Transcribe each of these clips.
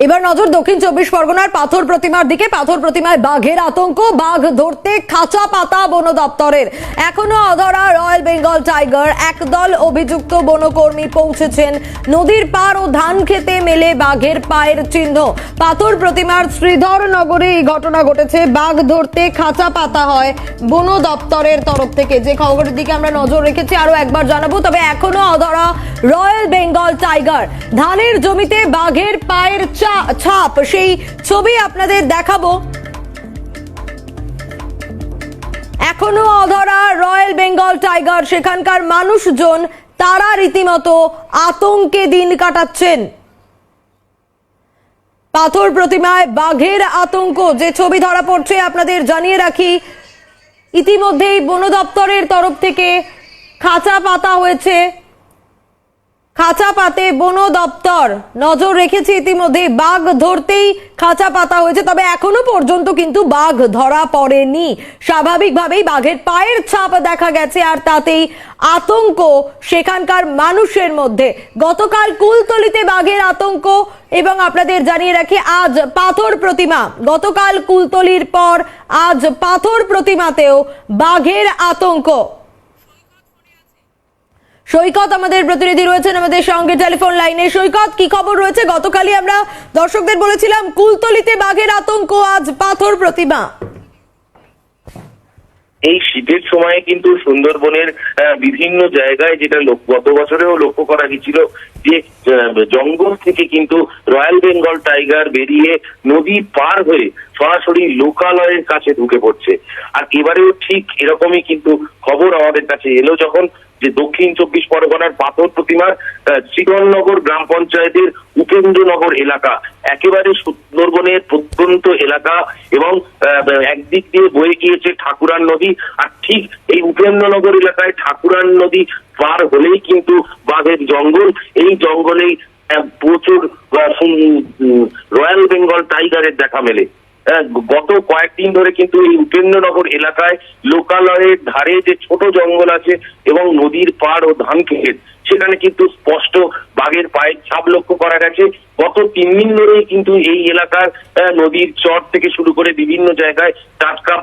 এবার নজর দক্ষিণ চব্বিশ পরগনার পাথর প্রতিমার দিকে, পাথর প্রতিমায় বাঘের আতঙ্ক, বাঘ ধরতে খাঁচা পাতা বন দপ্তরের। এখনও অধরা রয়্যাল বেঙ্গল টাইগার একদল অভিযুক্ত বনকর্মী পৌঁছেছেন। নদীর পার ও ধান খেতে মেলে বাঘের পায়ের চিহ্ন। পাথর প্রতিমার শ্রীধর নগরে এই ঘটনা ঘটেছে। বাঘ ধরতে খাঁচা পাতা হয় বন দপ্তরের তরফ থেকে। যে খবরের দিকে আমরা নজর রেখেছি আরও একবার জানাব। তবে এখনও অধরা রয়্যাল বেঙ্গল টাইগার, ধানের জমিতে বাঘের পায়ের চা- ছাপ, সেই ছবি আপনাদের দেখাবো। এখনও অধরা রয়্যাল বেঙ্গল টাইগার, সেখানকার মানুষজন তারা রীতিমতো আতঙ্কে দিন কাটাচ্ছেন। পাথর প্রতিমায় বাঘের আতঙ্ক, যে ছবি ধরা পড়ছে আপনাদের জানিয়ে রাখি, ইতিমধ্যেই বন দপ্তরের তরফ থেকে খাঁচা পাতা হয়েছে। খাঁচা পাতে বন দপ্তর। নজর রেখেছে ইতিমধ্যে বাঘ ধরতেই খাঁচা পাতা হয়েছে, তবে এখনও পর্যন্ত কিন্তু বাঘ ধরা পড়েনি। স্বাভাবিকভাবেই বাঘের পায়ের ছাপ দেখা গেছে, আর তাতেই আতঙ্ক সেখানকার মানুষের মধ্যে। গতকাল কুলতলিতে বাঘের আতঙ্ক, এবং আপনাদের জানিয়ে রাখি, আজ পাথর প্রতিমা। গতকাল কুলতলির পর আজ পাথর প্রতিমাতেও বাঘের আতঙ্ক। সৈকত আমাদের প্রতিনিধি রয়েছেন আমাদের সঙ্গে টেলিফোন লাইনে। সৈকত, কি খবর রয়েছে? গতকালই আমরা দর্শকদের বলেছিলাম, কুলতলিতে বাঘের আতঙ্ক, আজ পাথর প্রতিমা। এই শীতের সময়ে কিন্তু সুন্দরবনের বিভিন্ন জায়গায় যেটা গত বছরেও লক্ষ্য করা গেছিল যে জঙ্গল থেকে কিন্তু রয়্যাল বেঙ্গল টাইগার বেরিয়ে নদী পার হয়ে সরাসরি লোকালয়ের কাছে ঢুকে পড়ছে। আর এবারেও ঠিক এরকমই কিন্তু খবর আমাদের কাছে এলো যখন যে দক্ষিণ চব্বিশ পরগনার পাথর প্রতিমার শ্রীগণনগর গ্রাম পঞ্চায়েতের উপেন্দ্রনগর এলাকা, একেবারে সুন্দরবনের প্রত্যন্ত এলাকা এবং একদিক দিয়ে বয়ে গিয়েছে ঠাকুরান নদী। আর ঠিক এই উপেন্দ্রনগর এলাকায় ঠাকুরান নদী পার হলেই কিন্তু বাঘের জঙ্গল। এই জঙ্গলেই প্রচুর রয়্যাল বেঙ্গল টাইগারের দেখা মেলে। গত কয়েকদিন ধরে কিন্তু এই উপেন্দ্রনগর এলাকায় লোকালয়ের ধারে যে ছোট জঙ্গল আছে এবং নদীর পাড় ও ধান ক্ষেত, সেখানে কিন্তু স্পষ্ট বাঘের পায়ের ছাপ লক্ষ্য করা গেছে। গত তিন দিন ধরেই কিন্তু এই এলাকার নদীর চর থেকে শুরু করে বিভিন্ন জায়গায় টাটকা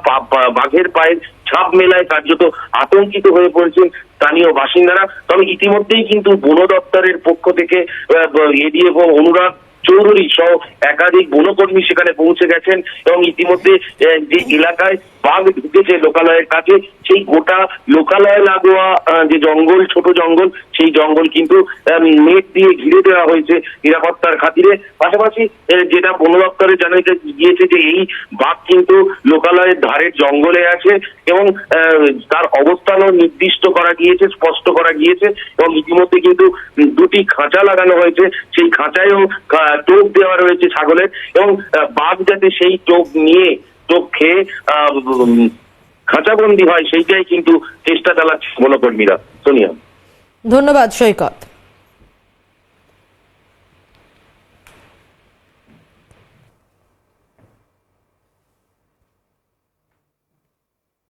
বাঘের পায়ের ছাপ মেলায় কার্যত আতঙ্কিত হয়ে পড়েছেন স্থানীয় বাসিন্দারা। তবে ইতিমধ্যেই কিন্তু বন দপ্তরের পক্ষ থেকে এডি এবং অনুরাগ চৌধুরী সহ একাধিক বনকর্মী সেখানে পৌঁছে গেছেন এবং ইতিমধ্যে যে এলাকায় বাঘ ঢুকেছে লোকালয়ের কাছে, সেই গোটা লোকালয় লাগোয়া যে জঙ্গল, ছোট জঙ্গল, সেই জঙ্গল কিন্তু নেট দিয়ে ঘিরে দেওয়া হয়েছে নিরাপত্তার খাতিরে। পাশাপাশি যেটা বন দপ্তরে জানা গিয়েছে যে এই বাঘ কিন্তু লোকালয়ের ধারের জঙ্গলে আছে এবং তার অবস্থানও নির্দিষ্ট করা গিয়েছে, স্পষ্ট করা গিয়েছে এবং ইতিমধ্যে কিন্তু দুটি খাঁচা লাগানো হয়েছে। সেই খাঁচায়ও টোপ দেওয়া রয়েছে ছাগলের এবং বাঘ যাতে সেই টোপ নিয়ে টোপ খেয়ে খাঁচাবন্দি হয় সেইটাই কিন্তু চেষ্টা চালাচ্ছে গণকর্মীরা সোনিয়া। ধন্যবাদ সৈকত।